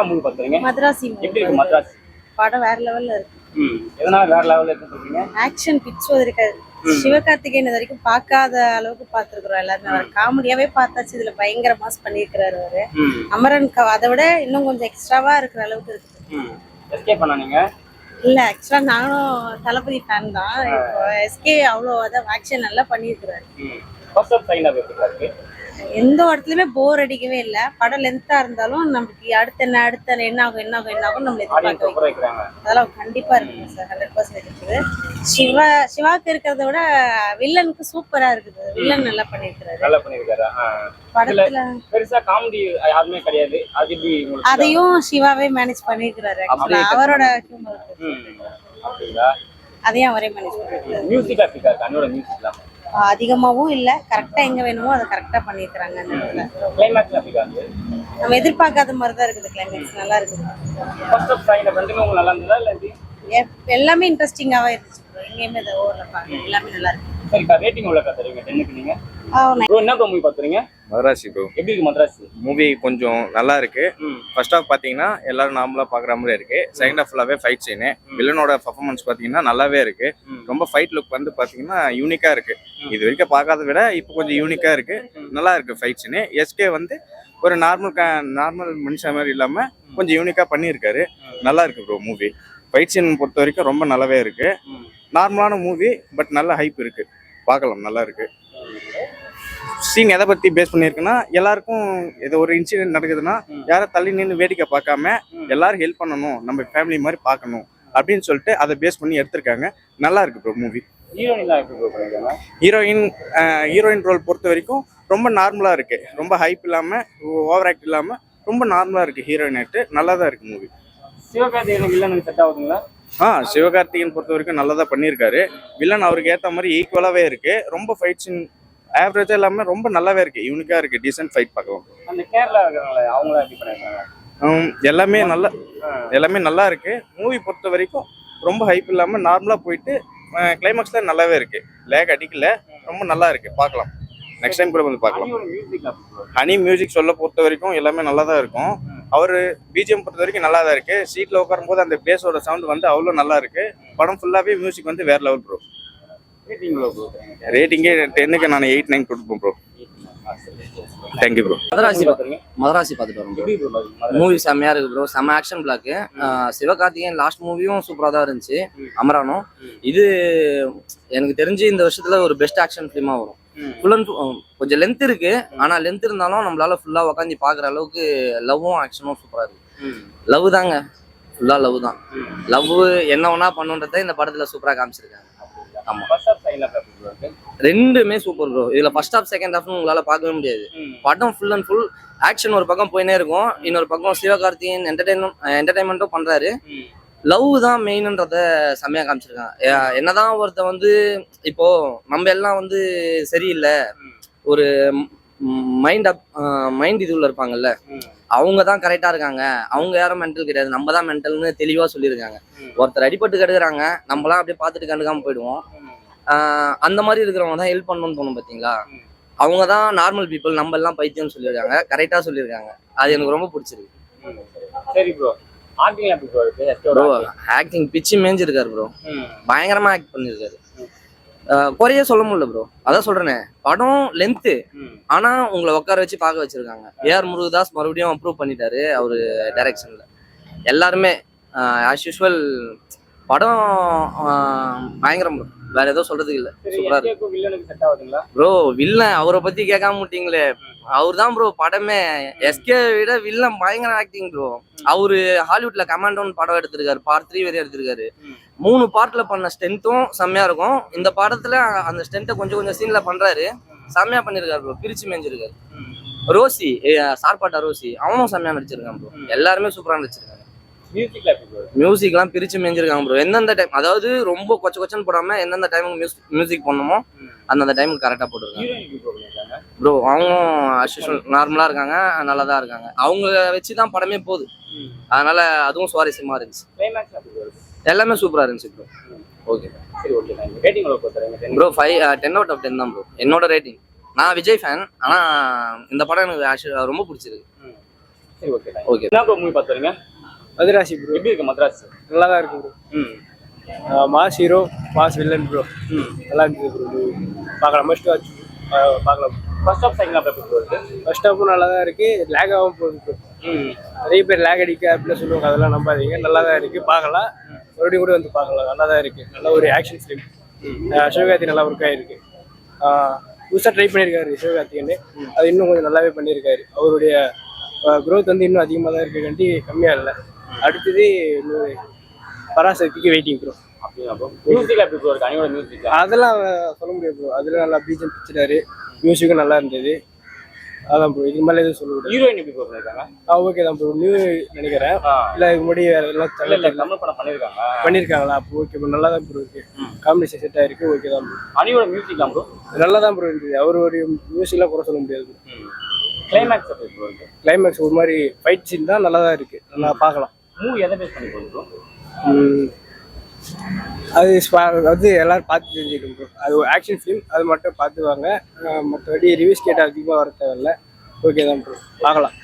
Movie பார்க்குறீங்க? படம் வேற லெவல்ல ஆக்ஷன் பிச் இருக்காது. சிவகார்த்திகேயன் வரைக்கும் பார்க்காத அளவுக்கு பார்த்துருக்குறோம் எல்லாருமே. காமெடியாவே பார்த்தாச்சு. இதுல பயங்கர மாஸ் பண்ணியிருக்கிறாரு அவரு. அமரன் அதை விட இன்னும் கொஞ்சம் எக்ஸ்ட்ராவா இருக்கிற அளவுக்கு இல்ல ஆக்சுவலா நானும் தளபதி ஃபேன் தான். எஸ்கே அவ்வளோ ஆக்ஷன் நல்லா பண்ணியிருக்கிறாரு. எந்த இடத்துலயுமே போர் அடிக்கவே இல்ல. படம் லென்த்தா இருந்தாலும் நமக்கு அடுத்த என்ன அடுத்த என்ன ஆகும் என்ன ஆகும் என்ன ஆகும் நம்மள ஆடியன்ஸ் எதிர்பார்க்க அதெல்லாம் கண்டிப்பா இருக்குங்க சார் ஹண்ட்ரட் பர்சன்ட் இருக்குது. சிவா சிவாக்கு இருக்கிறத விட வில்லனுக்கு சூப்பரா இருக்குது. வில்லன் நல்லா பண்ணியிருக்கிறாரு. நல்லா பண்ணியிருக்காரு. ஆ. படத்துல பெருசா காமெடி யாருமே கிடையாது. அது எப்படி அதையும் சிவாவே மேனேஜ் actually. அவரோட அப்படிங்களா? அதையும் அவரே மேனேஜ் பண்ணிருக்காரு மியூசிக் அன்னோட மியூசிக்லாம் அதிகமாவும் இல்ல கரெக்டா எங்க வேணுமோ அதை கரெக்டா பண்ணியிருக்கிறாங்க அந்த இடத்துல. நம்ம எதிர்பார்க்காத மாதிரி தான் இருக்குது. கிளைமேக்ஸ் நல்லா இருக்குது எல்லாமே இன்ட்ரெஸ்டிங்காவே இருந்துச்சு. எங்கேயுமே இதை ஓவரில் பார்க்க எல்லாமே நல்லா இருக்கு. சரிக்கா ரேட்டிங் எவ்வளோக்கா தருவீங்க? டென்னுக்கு நீங்க? ஆ, நை- ப்ரோ என்ன ப்ரோ மூவி பார்த்துறீங்க மதராசி ப்ரோ எப்படி இருக்கு மദ്രാஸ் மூவி கொஞ்சம் நல்லா இருக்கு. ம். ஃபர்ஸ்ட் ஆஃப் பார்த்தீங்கன்னா எல்லாரும் நார்மலாக பார்க்குற மாதிரி இருக்கு. செகண்ட் ஆஃப் ஃபுல்லாகவே ஃபைட் சீனு வில்லனோட பர்ஃபார்மன்ஸ் பார்த்தீங்கன்னா நல்லாவே இருக்கு. ரொம்ப ஃபைட் லுக் வந்து பார்த்தீங்கன்னா யூனிக்காக இருக்கு. இது வரைக்கும் பார்க்காத விட இப்போ கொஞ்சம் யூனிக்காக இருக்கு. நல்லா இருக்கு ஃபைட் சீனு எஸ்கே வந்து ஒரு நார்மல் நார்மல் மனுஷன் மாதிரி இல்லாமல் கொஞ்சம் யூனிக்காக பண்ணியிருக்காரு. நல்லா இருக்கு ப்ரோ மூவி ஃபைட் சீன் பொறுத்த வரைக்கும் ரொம்ப நல்லாவே இருக்கு. நார்மலான மூவி பட் நல்ல ஹைப் இருக்கு. பார்க்கலாம் நல்லா இருக்கு சீன் எதை பத்தி பேஸ் பண்ணியிருக்குன்னா எல்லாருக்கும் ஏதோ ஒரு இன்சிடென்ட் நடக்குதுன்னா யாரும் தள்ளி நின்று வேடிக்கை பார்க்காம எல்லாரும் ஹெல்ப் பண்ணணும் நம்ம ஃபேமிலி மாதிரி பார்க்கணும் அப்படின்னு சொல்லிட்டு அதை பேஸ் பண்ணி எடுத்திருக்காங்க. நல்லா இருக்கு bro movie heroine heroine role பொறுத்த வரைக்கும் ரொம்ப நார்மலாக இருக்கு. ரொம்ப ஹைப் இல்லாமல் ஓவர் ஆக்ட் இல்லாமல் ரொம்ப நார்மலாக இருக்கு ஹீரோயின் ஆக்ட் நல்லா தான் இருக்கு மூவி சிவகார்த்திகேயன் வில்லனுக்கு செட் ஆகுதுங்களா? ஆ சிவகார்த்திகேயன் பொறுத்த வரைக்கும் நல்லா தான் பண்ணியிருக்காரு. வில்லன் அவருக்கு ஏற்ற மாதிரி ஈக்குவலாகவே இருக்கு. ரொம்ப ஃபைட் சீன் ஆவரேஜாக இல்லாமல் ரொம்ப நல்லாவே இருக்கு. யூனிக்காக இருக்கு. டீசென்ட் ஃபைட் பார்க்கலாம் அந்த கேரளா எப்படி எல்லாமே நல்லா எல்லாமே நல்லா இருக்கு. மூவி பொறுத்த வரைக்கும் ரொம்ப ஹைப் இல்லாமல் நார்மலாக போயிட்டு கிளைமேக்ஸில் நல்லாவே இருக்கு. லேக் அடிக்கல. ரொம்ப நல்லா இருக்கு. பார்க்கலாம். நெக்ஸ்ட் டைம் கூட வந்து பார்க்கலாம். ஹனி மியூசிக் சொல்ல பொறுத்த வரைக்கும் எல்லாமே நல்லா தான் இருக்கும் அவர் பிஜிஎம் பொறுத்த வரைக்கும் நல்லா தான் இருக்கு சீட்டில் உட்காரும்போது அந்த பேஸோட சவுண்ட் வந்து அவ்வளோ நல்லா இருக்கு. படம் ஃபுல்லாகவே மியூசிக் வந்து வேற level bro rating bro bro ரேட்டிங்கே டென்னுக்கு நான் எயிட் நைன் கொடுப்போம் bro thank you bro Madharaasi Madharaasi பார்த்துட்டு வரோம் மூவி செம்மையா இருக்கு ப்ரோ செம்ம ஆக்ஷன் பிளாக்கு சிவகார்த்திகேயன் லாஸ்ட் மூவியும் சூப்பரா தான் இருந்துச்சு. அமரானும். இது எனக்கு தெரிஞ்சு இந்த வருஷத்துல ஒரு பெஸ்ட் ஆக்ஷன் ஃபிலிமா வரும். ஃபுல் அண்ட் கொஞ்சம் லென்த் இருக்கு. ஆனா லென்த் இருந்தாலும் நம்மளால ஃபுல்லா உட்காந்து பாக்குற அளவுக்கு லவ்வும் ஆக்ஷனும் சூப்பரா இருக்கு. லவ் தாங்க. ஃபுல்லா லவ் தான். லவ் என்ன ஒன்னா பண்ணுன்றதை இந்த படத்துல சூப்பரா காமிச்சிருக்காங்க. ரெண்டுமே சூப்பர் ப்ரோ இதுல ஃபர்ஸ்ட் ஹாஃப் செகண்ட் ஹாஃப் உங்களால பார்க்கவே முடியாது. படம் ஃபுல் அண்ட் ஃபுல் ஆக்ஷன் ஒரு பக்கம் போயினே இருக்கும். இன்னொரு பக்கம் சிவகார்த்திகேயன் என்டர்டைன்மெண்ட் என்டர்டைன்மெண்ட்டும் பண்றாரு. லவ் தான் மெயின்ன்றத செம்மையாக காமிச்சிருக்காங்க என்னதான் ஒருத்த வந்து இப்போ நம்ம எல்லாம் வந்து சரியில்லை ஒரு மைண்ட் அப் மைண்ட் இதுல இருப்பாங்கல்ல அவங்க தான் கரெக்டா இருக்காங்க. அவங்க யாரும் மென்டல் கிடையாது. நம்ம தான் மென்டல்னு தெளிவா சொல்லியிருக்காங்க. ஒருத்தர் அடிபட்டு கெடுக்கிறாங்க நம்மலாம் அப்படியே பார்த்துட்டு கண்டுக்காம போயிடுவோம். அந்த மாதிரி இருக்கிறவங்க தான் ஹெல்ப் பண்ணணும்னு தோணும் பார்த்தீங்களா அவங்க தான் நார்மல் பீப்புள் நம்ம எல்லாம் பைத்தியம்னு சொல்லியிருக்காங்க. கரெக்டாக சொல்லியிருக்காங்க. அது எனக்கு ரொம்ப பிடிச்சிருக்கு. சரி ப்ரோ ப்ரோ ஆக்டிங் பிச்சு மேஞ்சிருக்காரு ப்ரோ ம். பயங்கரமா ஆக்ட் பண்ணிருக்காரு. ஆஹ் குறைய சொல்ல முடியல ப்ரோ அதான் சொல்றேனே. படம் லென்த்து ஆனா உங்களை உட்கார வச்சு பார்க்க வச்சிருக்காங்க. ஏஆர் முருகதாஸ் மறுபடியும் அப்ரூவ் பண்ணிட்டாரு அவரு டைரக்ஷன்ல எல்லாருமே ஆஸ் யூஸ்வல் படம் பயங்கரம் ப்ரோ வேற எதுவும் சொல்றதுக்கு இல்ல. சூப்பரா இருக்கு. ப்ரோ வில்லன் அவரை பத்தி கேட்காம விட்டீங்களே. அவர் தான் ப்ரோ படமே எஸ்கே விட வில்லன் பயங்கர ஆக்டிங் ப்ரோ அவரு ஹாலிவுட்ல கமாண்டோன்னு படம் எடுத்திருக்காரு. பார்ட் த்ரீ வரையும் எடுத்திருக்காரு. மூணு பார்ட்ல பண்ண ஸ்ட்ரென்த்தும் செம்மையா இருக்கும். இந்த படத்துல அந்த ஸ்ட்ரென்த்தை கொஞ்சம் கொஞ்சம் சீன்ல பண்றாரு. செம்மையா பண்ணிருக்காரு ப்ரோ பிரிச்சு மேஞ்சிருக்காரு. Rousey Sarpatta Rousey. அவனும் செம்மையா நடிச்சிருக்கான் ப்ரோ எல்லாருமே சூப்பரா நடிச்சிருக்காங்க. மியூசிக்லாம் பிரிச்சு மேஞ்சிருக்காங்க ப்ரோ எந்தெந்த டைம் அதாவது ரொம்ப கொச்ச கொச்சன்னு போடாம எந்தெந்த டைமுக்கு மியூசிக் மியூசிக் பண்ணணுமோ அந்தந்த டைமுக்கு கரெக்டா போட்டுருக்காங்க. ப்ரோ பண்ணிருக்காங்க ப்ரோ அவங்களும் அஸ்யூஷுவல் நார்மலா இருக்காங்க நல்லா தான் இருக்காங்க. அவங்க வச்சு தான் படமே போகுது. அதனால அதுவும் சுவாரஸ்யமா இருந்துச்சு. எல்லாமே சூப்பரா இருந்துச்சு bro okay okay bro five ten out of ten தான் ப்ரோ என்னோட ரேட்டிங் நான் விஜய் ஃபேன் ஆனா இந்த படம் எனக்கு ரொம்ப பிடிச்சிருக்கு. சரி ஓகே. என்ன ப்ரோ மூவி பார்த்து வரீங்க? மதுராசி ப்ரோ எப்படி இருக்கு மദ്രാஸ் நல்லா தான் இருக்கு ப்ரோ ம். Mass hero mass villain bro ம். நல்லா இருந்தது ப்ரோ பார்க்கலாம் மஸ்ட் வாட்ச் பார்க்கலாம். ஃபர்ஸ்ட் ஆஃப் செகண்ட் ஆஃப் எப்படி ப்ரோ இருக்கு? ஃபர்ஸ்ட் ஹாஃபும் நல்லா தான் இருக்கு. லேக் ஆகும் போகுது ப்ரோ ம். நிறைய பேர் லேக் அடிக்க அப்படின்னு சொல்லுவாங்க அதெல்லாம் நம்பாதீங்க. நல்லா தான் இருக்கு. பார்க்கலாம். மறுபடியும் கூட வந்து பார்க்கலாம். நல்லா தான் இருக்கு. நல்ல ஒரு ஆக்ஷன் ஃபிலிம் சிவகார்த்தி நல்லா ஒர்க் ஆயிருக்கு. புதுசாக ட்ரை பண்ணியிருக்காரு சிவகார்த்திகன்னு அது இன்னும் கொஞ்சம் நல்லாவே பண்ணியிருக்காரு. அவருடைய growth வந்து இன்னும் அதிகமாக தான் இருக்கு கம்மியாக இல்லை. அடுத்தது பராசக்திக்கு வெயிட்டிங் ப்ரோ. மியூசிக்ல எப்படி ப்ரோ இருக்கு? மியூசிக் அதெல்லாம் சொல்ல முடியாது ப்ரோ அதில் நல்லா பீஜம் பிடிச்சிட்டாரு மியூசிக்கும் நல்லா இருந்தது. அதான் ப்ரோ இதுக்கு மேலே எதுவும் சொல்ல முடியாது. ஹீரோயின் எப்படி ப்ரோ பண்ணிருக்காங்க? ஆ ஓகே தான் ப்ரோ நியூ நினைக்கிறேன். இல்லை இதுக்கு முன்னாடி வேற எல்லாம் தலை தமிழ் படம் பண்ணிருக்காங்க பண்ணியிருக்காங்களா அப்போ ஓகே ப்ரோ நல்லா தான் ப்ரோ இருக்கு. காம்பினேஷன் செட் ஆயிருக்கு. ஓகே தான் ப்ரோ அனியோட மியூசிக் ப்ரோ நல்லா தான் ப்ரோ இருக்குது அவர் ஒரு மியூசிக்லாம் குறை சொல்ல முடியாது கிளைமேக்ஸ் ப்ரோ இருக்கு? கிளைமேக்ஸ் ஒரு மாதிரி ஃபைட் சீன் தான் நல்லா தான் இருக்கு. நல்லா பார்க்கலாம். மூவி எதை பேஸ் பண்ணி போகுது. அது அது எல்லாரும் பார்த்து தெரிஞ்சுக்கணும் ப்ரோ அது ஆக்ஷன் ஃபிலிம் அது மட்டும் பார்த்துவாங்க. அஹ் மற்றபடி ரிவ்யூஸ் கேட்டால் அதிகமாக வர தேவையில்ல. ஓகே தான் ப்ரோ பார்க்கலாம்.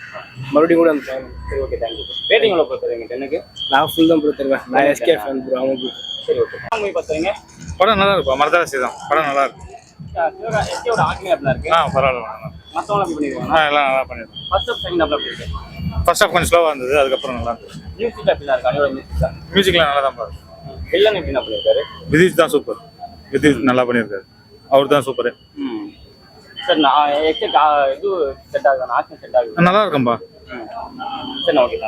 மறுபடியும் கூட வந்து பார்க்கலாம். சரி ஓகே தேங்க்யூ ரேட்டிங் எவ்வளோ ப்ரோ தருவீங்க? டென்னுக்கு நான் ஃபுல் தான் ப்ரோ தருவேன். நான் எஸ்கே ஃபேன் ப்ரோ அவங்க bro. சரி ஓகே மூவி பார்த்துறீங்க படம் நல்லா இருக்கும். மரதராசி தான் படம் நல்லா இருக்கும். எஸ்கேவோட ஆக்டிங் எப்படி இருக்கு. ஆ பரவாயில்ல மற்றவங்க எல்லாம் நல்லா பண்ணிருக்கோம் ஃபர்ஸ்ட் ஆஃப் செகண்ட் ஆஃப் இருக்கு? ஃபர்ஸ்ட் ஹாஃப் கொஞ்சம் ஸ்லோவாக இருந்தது அதுக்கப்புறம் நல்லா இருந்தது. மியூசிக் எப்படி இருக்கு? அனியோட மியூசிக் தான் மியூசிக்லாம் நல்லா தான் பாருங்க வில்லன் எப்படி என்ன பண்ணிருக்காரு விதீஷ் தான் சூப்பர் விதீஷ் நல்லா பண்ணியிருக்காரு. அவர் தான் சூப்பர் ம். சார் நான் இது செட் ஆகுது? ஆக்ஷன் செட் ஆகுது? நல்லா இருக்கும்பா. சரி ஓகே